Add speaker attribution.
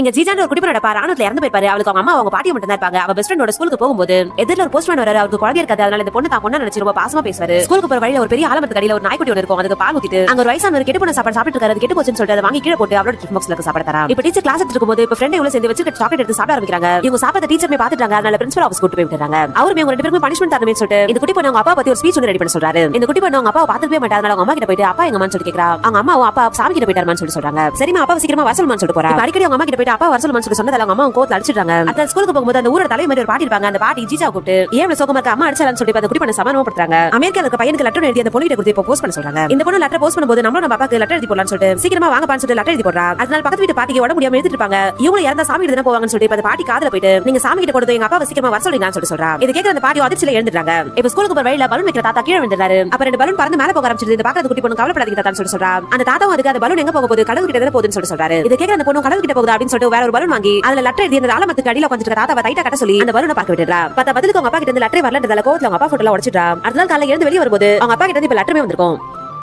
Speaker 1: எங்க ஜிஜான ஒரு குடிப்பனோட பா ராணுவத்துல இறந்து போயிருப்பாரு. அவளுக்கு அவங்க அம்மா அவங்க பாட்டியை மட்டும் தான் இருப்பாங்க. அவ பெஸ்ட் ஃப்ரெண்டோட ஸ்கூலுக்கு போகும்போது எதிரில் ஒரு போஸ்ட்மேன் வராரு அவருக்கு குழந்தை இருக்காது அதனால இந்த பொண்ணு தான் பொண்ணு நினைச்சு ரொம்ப பாசமா பேசுவாரு. ஸ்கூலுக்கு போற வழியில ஒரு பெரிய ஆலமரத்து கடையில ஒரு நாய்க்குட்டி ஒன்று இருக்கும். அதுக்கு பால் ஊத்திட்டு அங்க ஒரு வயசானவர் கெட்டு போன சாப்பாடு சாப்பிட்டு இருக்காரு. அது கெட்டு போச்சுன்னு சொல்லிட்டு அதை வாங்கி கீழே போட்டு அவரோட டிஃபன் பாக்ஸ்ல சாப்பிட தரா. இப்ப டீச்சர் கிளாஸ் எடுத்து போது இப்ப ஃப்ரெண்ட் இவ்வளவு சேர்ந்து வச்சு சாக்லேட் எடுத்து சாப்பிட ஆரம்பிக்கிறாங்க. இவங்க சாப்பிட டீச்சர் போய் பாத்துட்டாங்க அதனால பிரின்சிபல் ஆஃபீஸ் கூட்டு போய் விட்டுறாங்க. அவருமே உங்க ரெண்டு பேருக்கும் பனிஷ்மெண்ட் தரணுமே சொல்லிட்டு இந்த குட்டி பொண்ணு அவங்க அப்பா பத்தி ஒரு ஸ்பீச் ஒன்று ரெடி பண்ண சொல்றாரு. இந்த குட்டி பொண்ணு அவங்க அப்பா பாத்துக்கவே மாட்டாங்க அவங்க அம்மா கிட்ட போயிட்டு அப்பா எங்க சொல்லி கேக்குறா. அவங்க அம்மா அப்பா சாமி கிட்ட போயிட்டாருமான்னு சொல்லி சொல்றாங்க. சரிமா அப்பா சீக்கிரமா வரசல்மான்னு சொல்லிட்டு போறா. அடிக்கடி அவங்க அம்மா கிட்ட போயிட்டு அப்பா வரசல்மான்னு சொல்லி சொன்னதால அவங்க அம்மா அவங்க கோத்துல அடிச்சிட்டாங்க அந்த ஸ்கூலுக்கு போகும்போது அந்த ஊரோட தலைவர் மாதிரி ஒரு பாட்டி இருப்பாங்க. அந்த பாட்டி ஜீஜா கூப்பிட்டு ஏன் சோகமா இருக்க? அம்மா அடிச்சாலன்னு சொல்லி அந்த குடி பண்ண சமாதானப்படுத்துறாங்க அமெரிக்கால இருக்க பையனுக்கு லெட்டர் எழுதி அந்த பொண்ணு கிட்ட கொடுத்து இப்போ போஸ்ட் பண்ண சொல்றாங்க. இந்த பொண்ணு லெட்டர் போஸ்ட் பண்ணும்போது நம்மளும் நம்ம பாப்பாக்கு லெட்டர் எழுதி போடலாம்னு சொல்லிட்டு சீக்கிரமா வாங்கப்பான்னு சொல்லிட்டு லெட்டர் எழுதி போடுறா. அதனால பக்கத்து வீட்டு பாட்டிக்கு உடம்பு முடியாம எழுதிட்டு இருப்பாங்க. இவங்க இறந்தா சாமி கிட்ட தான் போவாங்கன்னு சொல்லிட்டு அந்த பாட்டி காதல போயிட்டு நீங்க சாமி கிட்ட கொடுத்து எங்க அப்பா சீக்கிரமா வர சொல்றீங்கன்னு சொல்லி சொல்றா. இது கேட்கற அந்த பாட்டி அதிர்ச்சியில எழுந்துறாங்க இப்ப ஸ்கூலுக்கு போற வழியில பலூன் வைக்கிற தாத்தா கீழே விழுந்துறாரு அப்ப ரெண்டு பலூன் பறந்து மேல போக ஆரம்பிச்சிருது. இந்த பாக்குறது குட்டி பொண்ணு கவலைப்படாதீங்க தாத்தான்னு சொல்லி சொல்றா. அந்த தாத்தாவும் அதுக்கு அந்த பலூன் எங்க போக போகுது? கடவுள் கிட்ட தான் போகுதுன்னு சொல்லி சொல்றாரு. இது கேட்கற அந்த பொண்ணு கடவுள் கிட்ட போகுது அப்படின்னு சொல்லிட்டு வேற ஒரு பலூன் வாங்கி அதுல லெட்டர் எழுதி அந்த ஆலமத்துக்கு அடியில உட்காந்துட்டு தாத்தா டைட்டா கட்ட சொல்லி அந்த பலூனை பார்க்க விட்டுறா பத்த பதிலுக்கு அவங்க அப்பா கிட்ட இருந்து லெட்டர் வரலன்றதால கோவத்துல அவங்க அப்பா போட்டோல உடச்சிட்டா அடுத்த நாள் காலையில இருந்து வெளியே வரும்போது அவங்க அப்பா கிட்ட இருந்து இப்ப லெட்டருமே வந்திருக்கும்.